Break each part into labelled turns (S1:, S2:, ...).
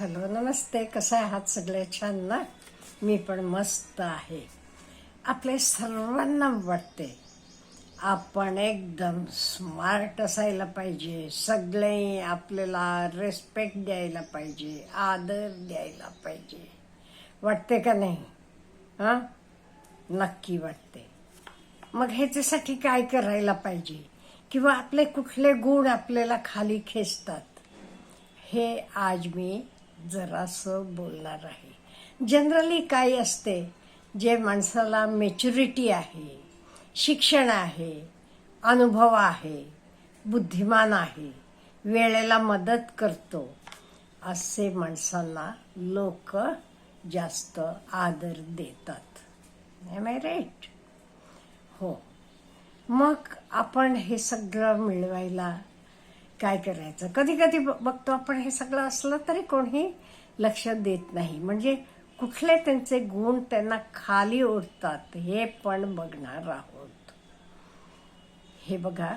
S1: Hello नमस्ते. कसं आहात सगळे छान ना मी पण मस्त आहे. आपले सर्वांना वाटते आपण एकदम स्मार्ट असायला पाहिजे. सगळे आपल्याला रेस्पेक्ट द्यायला पाहिजे आदर द्यायला पाहिजे. वाटते का नाही? हां? नक्की वाटते. मग ह्याच्यासाठी काय करायला पाहिजे? किंवा आपले कुठले गुण आपल्याला खाली खेचतात? हे आज मी जरासं बोलणार आहे. जनरली काय असते? जे माणसाला मेच्युरिटी आहे शिक्षण आहे अनुभव आहे बुद्धिमान आहे वेळेला मदत करतो असे माणसांना लोक जास्त आदर देतात. एम आय राईट हो. मग आपण हे सगळं मिळवायला काय करायचं? कधी कधी बघतो आपण हे सगळं असलं तरी कोणी लक्ष देत नाही. म्हणजे कुठले त्यांचे गुण त्यांना खाली ओढतात हे पण बघणार आहोत. हे बघा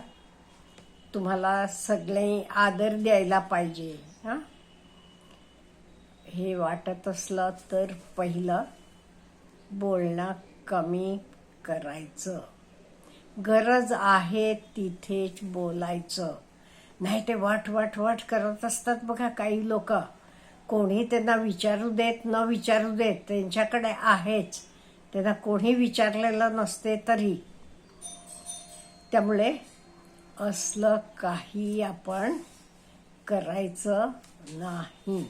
S1: तुम्हाला सगळे आदर द्यायला पाहिजे हां? हे वाटत असलं तर पहिलं बोलणं कमी करायचं. गरज आहे तिथेच बोलायचं. नाही ते वाट वाट वाट करत असतात बघा काही लोक. कोणी त्यांना विचारू देत न विचारू देत त्यांच्याकडे आहेच. त्यांना कोणी विचारलेलं नसते तरी. त्यामुळे असलं काही आपण करायचं नाही.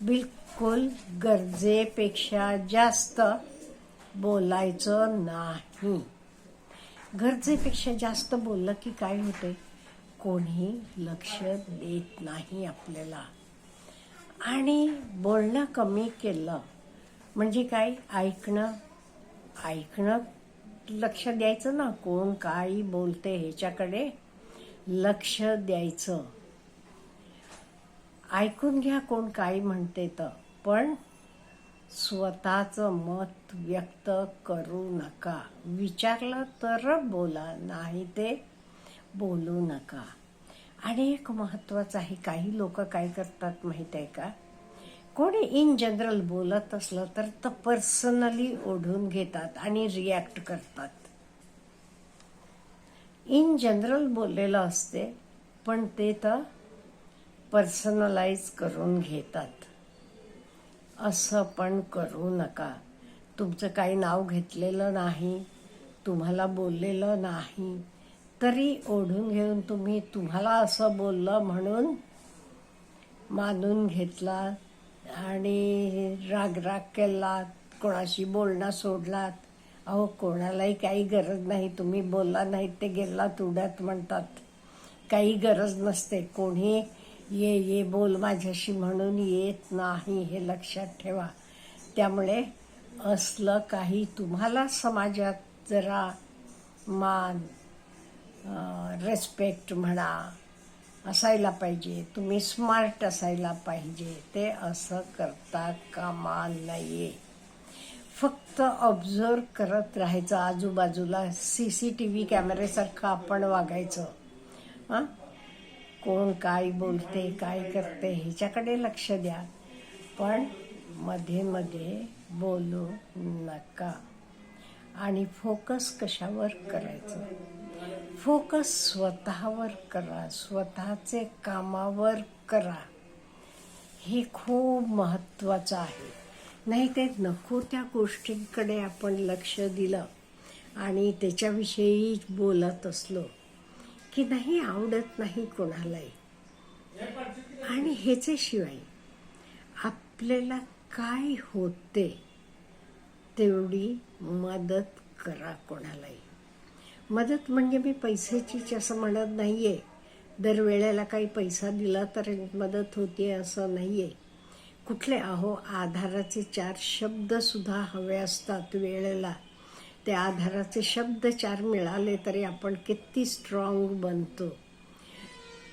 S1: बिलकुल गरजेपेक्षा जास्त बोलायचं नाही. गरजेपेक्षा जास्त बोललं की काय होते कोणी लक्ष देत नाही आपल्याला. आणि बोलणं कमी केलं म्हणजे काय? ऐकणं ऐकणं लक्ष द्यायचं ना? कोण काय बोलते ह्याच्याकडे? लक्ष द्यायचं. ऐकून घ्या कोण काय म्हणते तर. पण स्वतःचं मत व्यक्त करू नका. विचारलं तर बोला नाही ते बोलू नका. आणि एक महत्वाचं आहे काही लोक काय करतात माहीत आहे का? कोणी इन जनरल बोलत असलं तर तर पर्सनली ओढून घेतात आणि रिॲक्ट करतात. इन जनरल बोललेलं असते पण ते तर पर्सनलाइज करून घेतात. असं पण करू नका. तुमचं काही नाव घेतलेलं नाही तुम्हाला बोललेलं नाही तरी ओढून घेऊन तुम्ही तुम्हाला असं बोललं म्हणून मानून घेतला आणि राग राग केलात कोणाशी बोलणं सोडलात. अहो कोणालाही काही गरज नाही तुम्ही बोलला नाही ते गेलात उड्यात म्हणतात. काही गरज नसते कोणी ये ये बोल माझ्याशी म्हणून येत नाही हे लक्षात ठेवा. त्यामुळे असलं काही तुम्हाला समाजात जरा मान रेस्पेक्ट म्हणा असायला पाहिजे. तुम्ही स्मार्ट असायला पाहिजे. ते असं करता कामा नये. फक्त ऑब्झर्व करत राहायचं. आजूबाजूला सी सी टी व्ही कॅमेऱ्यासारखं आपण वागायचं. हां कोण काय बोलते काय करते ह्याच्याकडे लक्ष द्या. पण मध्ये मध्ये बोलू नका. आणि फोकस कशावर करायचं? फोकस स्वतःवर करा स्वतःचे कामावर करा. हे खूप महत्त्वाचं आहे. नाही ते नको त्या गोष्टींकडे आपण लक्ष दिलं आणि त्याच्याविषयी बोलत असलो की नाही आवडत नाही कोणालाही. आणि ह्याच्याशिवाय आपल्याला काय होते तेवढी मदत करा कोणालाही. मदत म्हणजे मी पैशाचीच असं म्हणत नाही आहे दरवेळेला काही पैसा दिला तर मदत होते असं नाही आहे कुठले अहो आधाराचे चार शब्दसुद्धा हवे असतात वेळेला. ते आधाराचे शब्द चार मिळाले तरी आपण किती स्ट्रॉंग बनतो.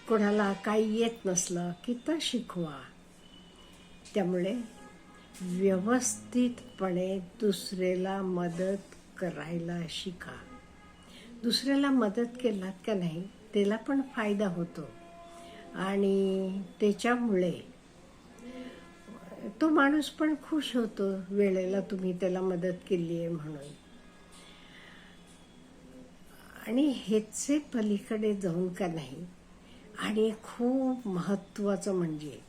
S1: कोणाला काही येत नसलं की तर शिकवा. त्यामुळे व्यवस्थितपणे दुसऱ्याला मदत करायला शिका. दुसऱ्याला मदत केलात का नाही त्याला पण फायदा होतो. आणि त्याच्यामुळे तो माणूस पण खुश होतो वेळेला तुम्ही त्याला मदत केली आहे म्हणून. आणि ह्याचे पलीकडे जाऊन का नाही आणि खूप महत्त्वाचं म्हणजे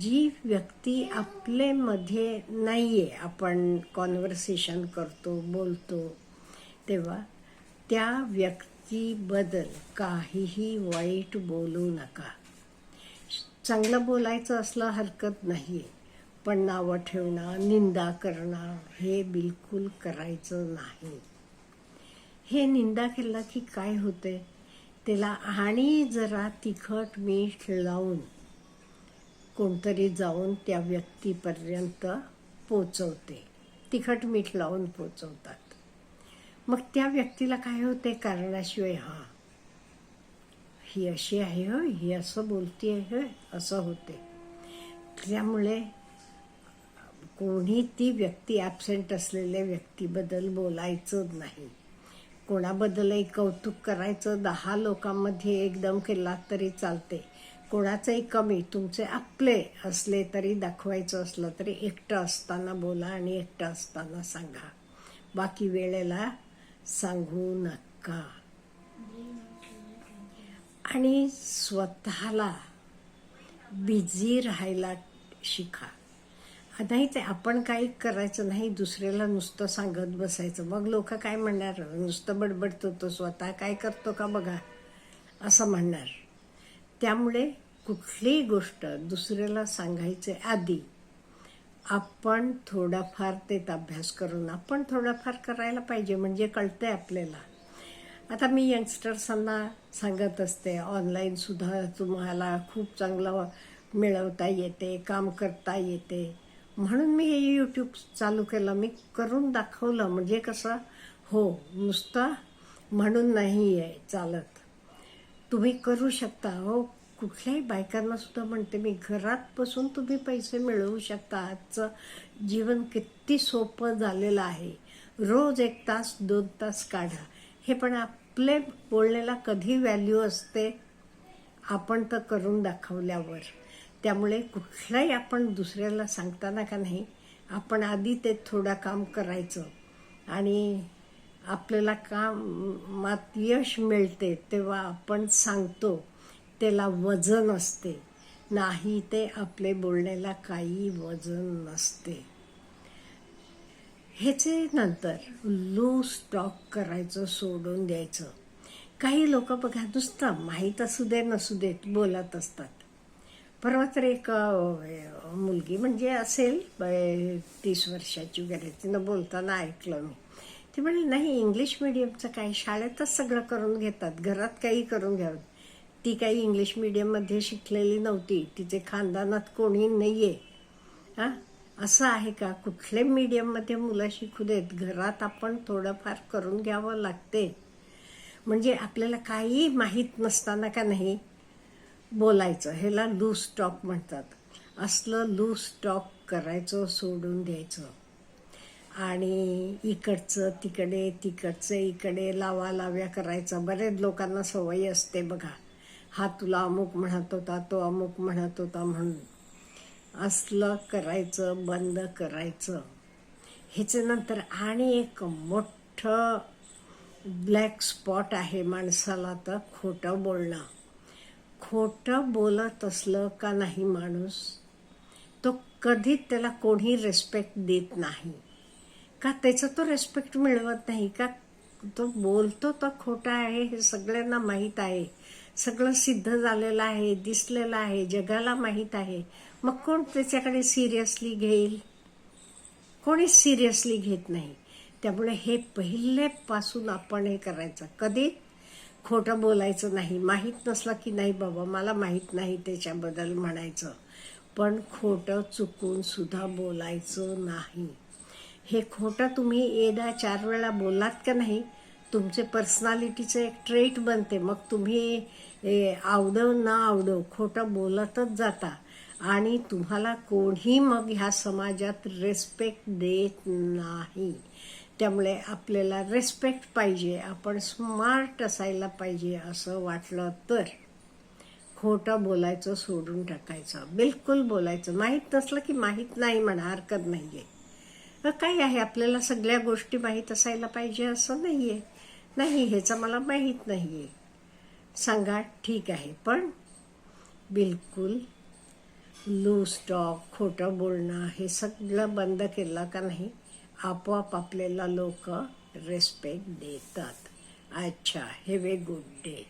S1: जी व्यक्ती आपल्यामध्ये नाही आहे आपण कॉन्व्हर्सेशन करतो बोलतो तेव्हा त्या व्यक्तीबद्दल काहीही वाईट बोलू नका. चांगलं बोलायचं असलं हरकत नाही आहे पण नावं ठेवणं निंदा करणं हे बिलकुल करायचं नाही. हे निंदा केला की काय होते त्याला आणि जरा तिखट मीठ लावून कोणतरी जाऊन त्या व्यक्तीपर्यंत पोचवते. तिखट मीठ लावून पोचवतात. मग त्या व्यक्तीला काय होते कारणाशिवाय हां. ही अशी आहे हो ही असं बोलती आहे हो असं होते त्यामुळे कोणी ती व्यक्ती ॲबसेंट असलेल्या व्यक्तीबद्दल बोलायचं नाही. कोणाबद्दलही कौतुक करायचं दहा लोकांमध्ये एकदम केला तरी चालते कोणाचंही कमी तुमचे आपले असले तरी दाखवायचं असलं तरी एकटं असताना बोला आणि एकटं असताना सांगा. बाकी वेळेला सांगू नका. आणि स्वतःला बिझी राहायला शिका. नाही ते आपण काही करायचं नाही दुसऱ्याला नुसतं सांगत बसायचं. मग लोक काय म्हणणार? नुसतं बडबडतो तो स्वतः. काय करतो का बघा? असं म्हणणार. त्यामुळे कुठलीही गोष्ट दुसऱ्याला सांगायचे आधी आपण थोडाफार तेच अभ्यास करून आपण थोडाफार करायला पाहिजे म्हणजे कळतंय आपल्याला. आता मी यंगस्टर्सांना सांगत असते ऑनलाईनसुद्धा तुम्हाला खूप चांगलं मिळवता येते काम करता येते. म्हणून मी हे यूट्यूब चालू केलं मी करून दाखवलं म्हणजे कसं हो नुसतं म्हणून नाही आहे चालत. तुम्ही करू शकता हो कुठल्याही बायकांना सुद्धा म्हणते मी घरात बसून तुम्ही पैसे मिळवू शकता. आजचं जीवन किती सोपं झालेलं आहे. रोज एक तास दोन तास काढा. हे पण आपले बोलण्याला कधी व्हॅल्यू असते आपण तर करून दाखवल्यावर. त्यामुळे कुठलाही आपण दुसऱ्याला सांगताना का नाही आपण आधी ते थोडं काम करायचं. आणि आपल्याला कामात यश मिळते तेव्हा आपण सांगतो. त्याला वजन असते. नाही ते आपले बोलण्याला काही वजन नसते. ह्याचे नंतर लूज स्टॉक करायचं सोडून द्यायचं. काही लोक बघा नुसतं माहीत असू दे नसू देत बोलत असतात. परवा तर एक मुलगी म्हणजे असेल तीस वर्षाची वगैरे तिनं बोलताना ऐकलं मी. ती म्हणे नाही इंग्लिश मिडियमचं काय? शाळेतच सगळं करून घेतात घरात काही करून घ्यावं ती काही इंग्लिश मिडियममध्ये शिकलेली नव्हती. तिचे खानदानात कोणी नाही आहे हां? असं आहे का? कुठले मीडियममध्ये मुलं शिकू देत? घरात आपण थोडंफार करून घ्यावं लागते. म्हणजे आपल्याला काही माहीत नसताना का नाही बोलायचं? ह्याला लूज स्टॉक म्हणतात. असलं लूज स्टॉक करायचं सोडून द्यायचं. आणि इकडचं तिकडे तिकडचं इकडे लावा लाव्या करायचं. बरेच लोकांना सवय असते बघा. हा तुला अमुक म्हणत होता तो अमुक म्हणत होता म्हणून. असलं करायचं बंद करायचं. ह्याच्यानंतर आणि एक मोठं ब्लॅक स्पॉट आहे माणसाला तर खोटं बोलणं. खोटं बोलत असलं का नाही माणूस? तो कधीच त्याला कोणी रेस्पेक्ट देत नाही. का त्याचा तो रेस्पेक्ट मिळवत नाही? का तो बोलतो तर खोटा आहे हे सगळ्यांना माहीत आहे. सगळं सिद्ध झालेलं आहे दिसलेलं आहे जगाला माहीत आहे. मग कोण त्याच्याकडे सिरियसली घेईल? कोणीच सिरियसली घेत नाही. त्यामुळे हे पहिलेपासून आपण हे करायचं. कधी? खोटं बोलायचं नाही. माहीत नसलं की नाही बाबा मला माहीत नाही त्याच्याबद्दल म्हणायचं. पण खोटं चुकून सुद्धा बोलायचं नाही. हे खोटं तुम्ही येदा चार वेळा बोलात का नाही तुमचे पर्सनॅलिटीचं एक ट्रेट बनते. मग तुम्ही आवडव ना आवडव खोटं बोलतच जाता. आणि तुम्हाला कोणी मग ह्या समाजात रेस्पेक्ट देत नाही. त्यामुळे आपल्याला रेस्पेक्ट पाहिजे. आपण स्मार्ट असायला पाहिजे असं वाटलं तर. खोटं बोलायचं सोडून टाकायचं. बिलकुल बोलायचं. माहीत नसलं की माहीत नाही म्हणा हरकत नाही आहे काय आहे? आपल्याला सगळ्या गोष्टी माहीत असायला पाहिजे असं नाही आहे नाही ह्याचं मला माहीत नाही आहे सांगा ठीक आहे. पण बिलकुल लूज टॉक खोटं बोलणं हे सगळं बंद केलं का नाही आपोआप आपल्याला लोक रेस्पेक्ट देतात. अच्छा हॅव ए गुड डे